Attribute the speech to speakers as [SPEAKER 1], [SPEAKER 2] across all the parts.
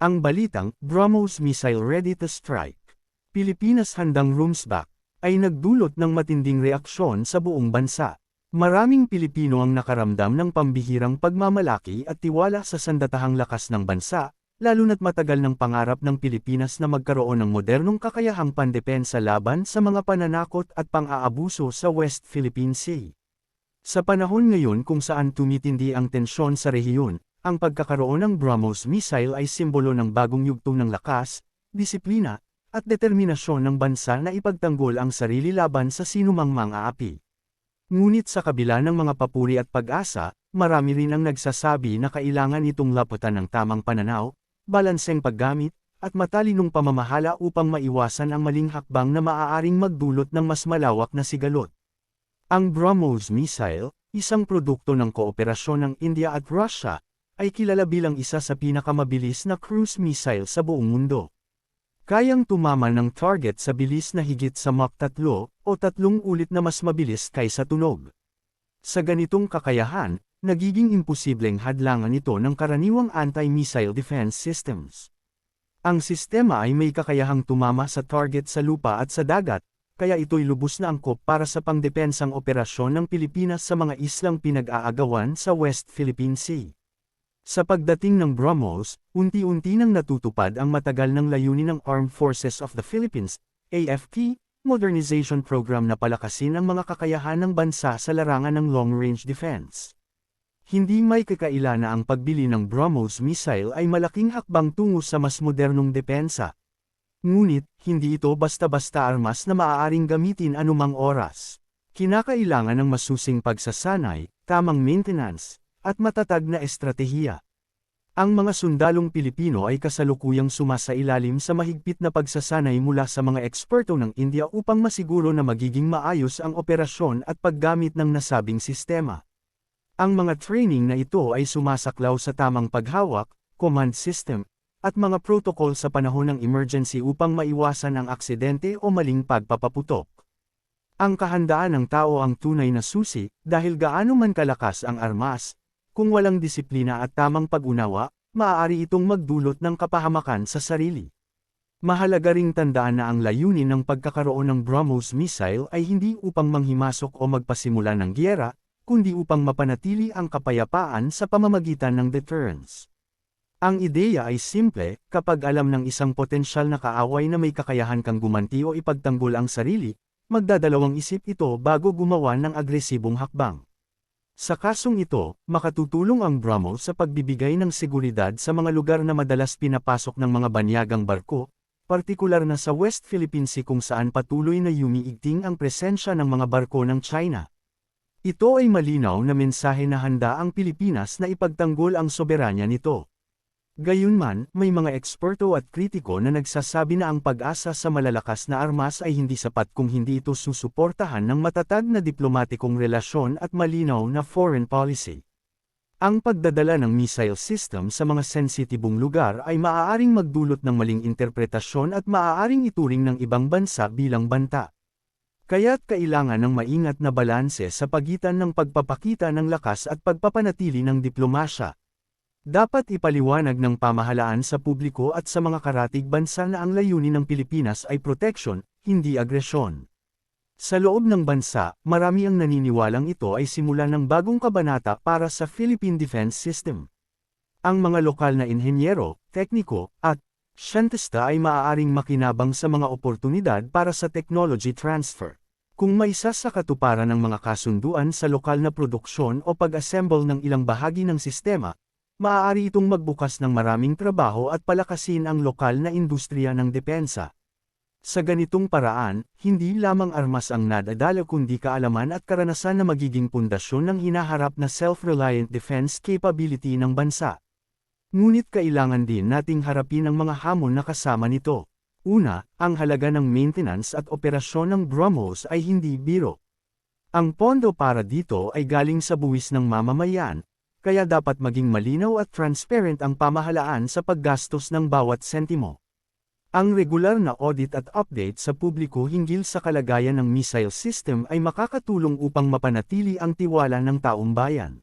[SPEAKER 1] Ang balitang, BrahMos missile ready to strike. Pilipinas handang roomsback, ay nagdulot ng matinding reaksyon sa buong bansa. Maraming Pilipino ang nakaramdam ng pambihirang pagmamalaki at tiwala sa sandatahang lakas ng bansa, lalo na't matagal ng pangarap ng Pilipinas na magkaroon ng modernong kakayahang pandepensa laban sa mga pananakot at pang-aabuso sa West Philippine Sea. Sa panahon ngayon kung saan tumitindi ang tensyon sa rehiyon, ang pagkakaroon ng BrahMos missile ay simbolo ng bagong yugtong ng lakas, disiplina, at determinasyon ng bansa na ipagtanggol ang sarili laban sa sinumang mga api. Ngunit sa kabila ng mga papuri at pag-asa, marami rin ang nagsasabi na kailangan itong laputan ng tamang pananaw, balanseng paggamit, at matalinong pamamahala upang maiwasan ang maling hakbang na maaaring magdulot ng mas malawak na sigalot. Ang BrahMos missile, isang produkto ng kooperasyon ng India at Russia, ay kilala bilang isa sa pinakamabilis na cruise missile sa buong mundo. Kayang tumama ng target sa bilis na higit sa Mach 3 o tatlong ulit na mas mabilis kaysa tunog. Sa ganitong kakayahan, nagiging imposibleng hadlangan ito ng karaniwang anti-missile defense systems. Ang sistema ay may kakayahang tumama sa target sa lupa at sa dagat, kaya ito'y lubos na angkop para sa pangdepensang operasyon ng Pilipinas sa mga islang pinag-aagawan sa West Philippine Sea. Sa pagdating ng BrahMos, unti-unti nang natutupad ang matagal ng layunin ng Armed Forces of the Philippines, AFP, modernization program na palakasin ang mga kakayahan ng bansa sa larangan ng long-range defense. Hindi may kakaila na ang pagbili ng BrahMos missile ay malaking hakbang tungo sa mas modernong depensa. Ngunit, hindi ito basta-basta armas na maaaring gamitin anumang oras. Kinakailangan ng masusing pagsasanay, tamang maintenance, at matatag na estratehiya. Ang mga sundalong Pilipino ay kasalukuyang sumasailalim sa mahigpit na pagsasanay mula sa mga eksperto ng India upang masiguro na magiging maayos ang operasyon at paggamit ng nasabing sistema. Ang mga training na ito ay sumasaklaw sa tamang paghawak, command system, at mga protocol sa panahon ng emergency upang maiwasan ang aksidente o maling pagpapaputok. Ang kahandaan ng tao ang tunay na susi, dahil gaano man kalakas ang armas, kung walang disiplina at tamang pag-unawa, maaari itong magdulot ng kapahamakan sa sarili. Mahalaga ring tandaan na ang layunin ng pagkakaroon ng BrahMos missile ay hindi upang manghimasok o magpasimula ng giyera, kundi upang mapanatili ang kapayapaan sa pamamagitan ng deterrence. Ang ideya ay simple, kapag alam ng isang potensyal na kaaway na may kakayahan kang gumanti o ipagtanggol ang sarili, magdadalawang isip ito bago gumawa ng agresibong hakbang. Sa kasong ito, makatutulong ang BrahMos sa pagbibigay ng seguridad sa mga lugar na madalas pinapasok ng mga banyagang barko, partikular na sa West Philippine Sea kung saan patuloy na yumiigting ang presensya ng mga barko ng China. Ito ay malinaw na mensahe na handa ang Pilipinas na ipagtanggol ang soberanya nito. Gayunman, may mga eksperto at kritiko na nagsasabi na ang pag-asa sa malalakas na armas ay hindi sapat kung hindi ito susuportahan ng matatag na diplomatikong relasyon at malinaw na foreign policy. Ang pagdadala ng missile system sa mga sensitibong lugar ay maaaring magdulot ng maling interpretasyon at maaaring ituring ng ibang bansa bilang banta. Kaya't kailangan ng maingat na balanse sa pagitan ng pagpapakita ng lakas at pagpapanatili ng diplomasya. Dapat ipaliwanag ng pamahalaan sa publiko at sa mga karatig bansa na ang layunin ng Pilipinas ay protection, hindi agresyon. Sa loob ng bansa, marami ang naniniwalang ito ay simula ng bagong kabanata para sa Philippine Defense System. Ang mga lokal na inhenyero, tekniko, at siyentista ay maaaring makinabang sa mga oportunidad para sa technology transfer. Kung may isa sa katuparan ng mga kasunduan sa lokal na produksyon o pag-assemble ng ilang bahagi ng sistema, maaari itong magbukas ng maraming trabaho at palakasin ang lokal na industriya ng depensa. Sa ganitong paraan, hindi lamang armas ang nadadala kundi kaalaman at karanasan na magiging pundasyon ng hinaharap na self-reliant defense capability ng bansa. Ngunit kailangan din nating harapin ang mga hamon na kasama nito. Una, ang halaga ng maintenance at operasyon ng BrahMos ay hindi biro. Ang pondo para dito ay galing sa buwis ng mamamayan, kaya dapat maging malinaw at transparent ang pamahalaan sa paggastos ng bawat sentimo. Ang regular na audit at update sa publiko hinggil sa kalagayan ng missile system ay makakatulong upang mapanatili ang tiwala ng taong bayan.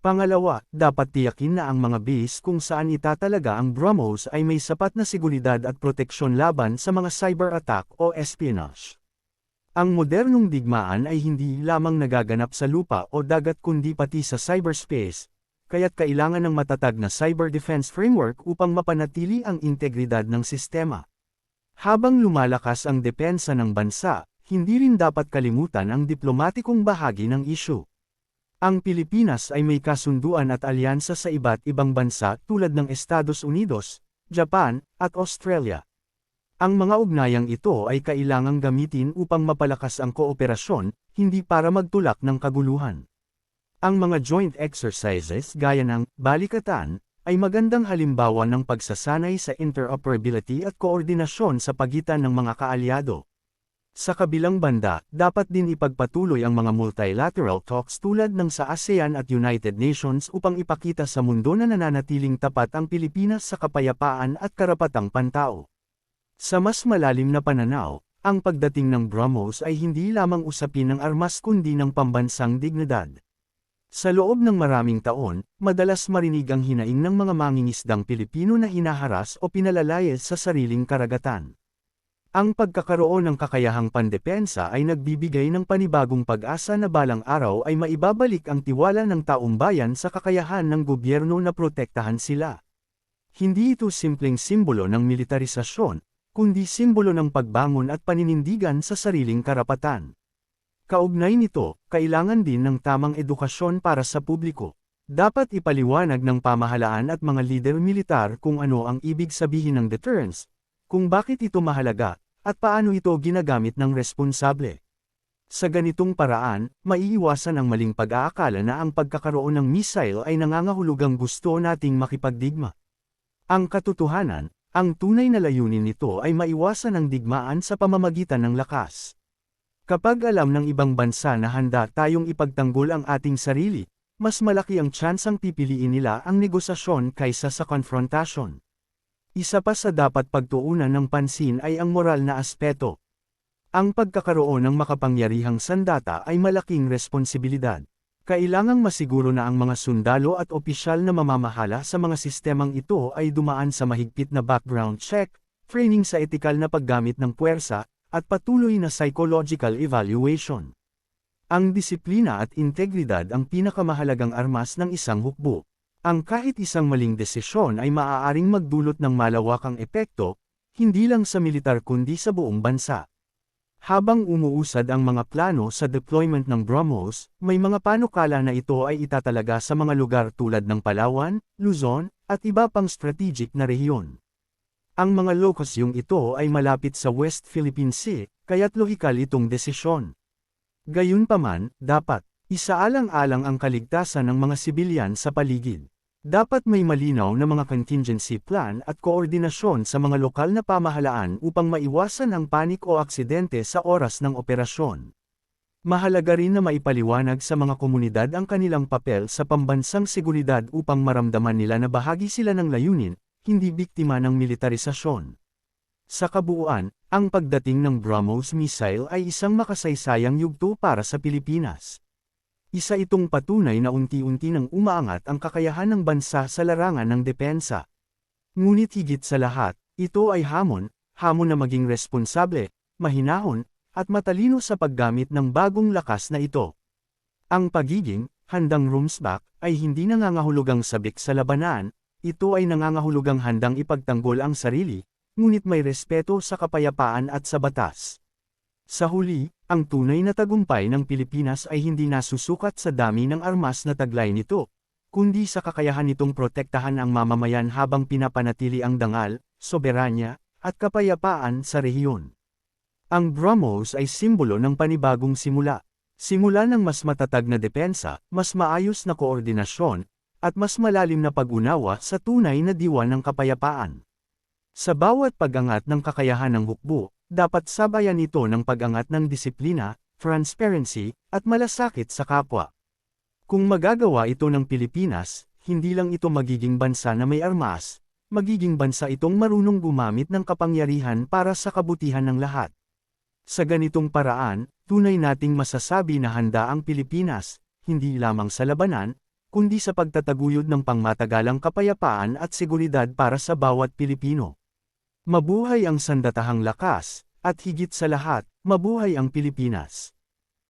[SPEAKER 1] Pangalawa, dapat tiyakin na ang mga base kung saan itatalaga ang BrahMos ay may sapat na seguridad at proteksyon laban sa mga cyber attack o espionage. Ang modernong digmaan ay hindi lamang nagaganap sa lupa o dagat kundi pati sa cyberspace, kaya't kailangan ng matatag na cyber defense framework upang mapanatili ang integridad ng sistema. Habang lumalakas ang depensa ng bansa, hindi rin dapat kalimutan ang diplomatikong bahagi ng issue. Ang Pilipinas ay may kasunduan at alyansa sa iba't ibang bansa tulad ng Estados Unidos, Japan, at Australia. Ang mga ugnayang ito ay kailangang gamitin upang mapalakas ang kooperasyon, hindi para magtulak ng kaguluhan. Ang mga joint exercises gaya ng balikatan ay magandang halimbawa ng pagsasanay sa interoperability at koordinasyon sa pagitan ng mga kaalyado. Sa kabilang banda, dapat din ipagpatuloy ang mga multilateral talks tulad ng sa ASEAN at United Nations upang ipakita sa mundo na nananatiling tapat ang Pilipinas sa kapayapaan at karapatang pantao. Sa mas malalim na pananaw, ang pagdating ng BrahMos ay hindi lamang usapin ng armas kundi ng pambansang dignidad. Sa loob ng maraming taon, madalas marinig ang hinaing ng mga mangingisdang Pilipino na hinaharas o pinalalayas sa sariling karagatan. Ang pagkakaroon ng kakayahang pandepensa ay nagbibigay ng panibagong pag-asa na balang araw ay maibabalik ang tiwala ng taong bayan sa kakayahan ng gobyerno na protektahan sila. Hindi ito simpleng simbolo ng militarisasyon, kundi simbolo ng pagbangon at paninindigan sa sariling karapatan. Kaugnay nito, kailangan din ng tamang edukasyon para sa publiko. Dapat ipaliwanag ng pamahalaan at mga lider militar kung ano ang ibig sabihin ng deterrence, kung bakit ito mahalaga, at paano ito ginagamit ng responsable. Sa ganitong paraan, maiiwasan ang maling pag-aakala na ang pagkakaroon ng missile ay nangangahulugang gusto nating makipagdigma. Ang katotohanan, ang tunay na layunin nito ay maiwasan ang digmaan sa pamamagitan ng lakas. Kapag alam ng ibang bansa na handa tayong ipagtanggol ang ating sarili, mas malaki ang tsansang pipiliin nila ang negosasyon kaysa sa konfrontasyon. Isa pa sa dapat pagtuunan ng pansin ay ang moral na aspeto. Ang pagkakaroon ng makapangyarihang sandata ay malaking responsibilidad. Kailangang masiguro na ang mga sundalo at opisyal na mamamahala sa mga sistemang ito ay dumaan sa mahigpit na background check, training sa etikal na paggamit ng puwersa, at patuloy na psychological evaluation. Ang disiplina at integridad ang pinakamahalagang armas ng isang hukbo. Ang kahit isang maling desisyon ay maaaring magdulot ng malawakang epekto, hindi lang sa militar kundi sa buong bansa. Habang umuusad ang mga plano sa deployment ng BrahMos, may mga panukala na ito ay itatalaga sa mga lugar tulad ng Palawan, Luzon, at iba pang strategic na rehiyon. Ang mga lokasyong ito ay malapit sa West Philippine Sea, kaya't lohikal itong desisyon. Gayunpaman, dapat, isaalang-alang ang kaligtasan ng mga sibilyan sa paligid. Dapat may malinaw na mga contingency plan at koordinasyon sa mga lokal na pamahalaan upang maiwasan ang panik o aksidente sa oras ng operasyon. Mahalaga rin na maipaliwanag sa mga komunidad ang kanilang papel sa pambansang seguridad upang maramdaman nila na bahagi sila ng layunin, hindi biktima ng militarisasyon. Sa kabuuan, ang pagdating ng BrahMos missile ay isang makasaysayang yugto para sa Pilipinas. Isa itong patunay na unti-unti nang umaangat ang kakayahan ng bansa sa larangan ng depensa. Ngunit higit sa lahat, ito ay hamon, hamon na maging responsable, mahinahon, at matalino sa paggamit ng bagong lakas na ito. Ang pagiging, handang rumsback, ay hindi nangangahulugang sabik sa labanan, ito ay nangangahulugang handang ipagtanggol ang sarili, ngunit may respeto sa kapayapaan at sa batas. Sa huli, ang tunay na tagumpay ng Pilipinas ay hindi nasusukat sa dami ng armas na taglay nito, kundi sa kakayahan nitong protektahan ang mamamayan habang pinapanatili ang dangal, soberanya, at kapayapaan sa rehiyon. Ang BrahMos ay simbolo ng panibagong simula. Simula ng mas matatag na depensa, mas maayos na koordinasyon, at mas malalim na pag-unawa sa tunay na diwa ng kapayapaan. Sa bawat pag-angat ng kakayahan ng hukbo, dapat sabayan ito ng pag-angat ng disiplina, transparency, at malasakit sa kapwa. Kung magagawa ito ng Pilipinas, hindi lang ito magiging bansa na may armas, magiging bansa itong marunong gumamit ng kapangyarihan para sa kabutihan ng lahat. Sa ganitong paraan, tunay nating masasabi na handa ang Pilipinas, hindi lamang sa labanan, kundi sa pagtataguyod ng pangmatagalang kapayapaan at seguridad para sa bawat Pilipino. Mabuhay ang sandatahang lakas, at higit sa lahat, mabuhay ang Pilipinas.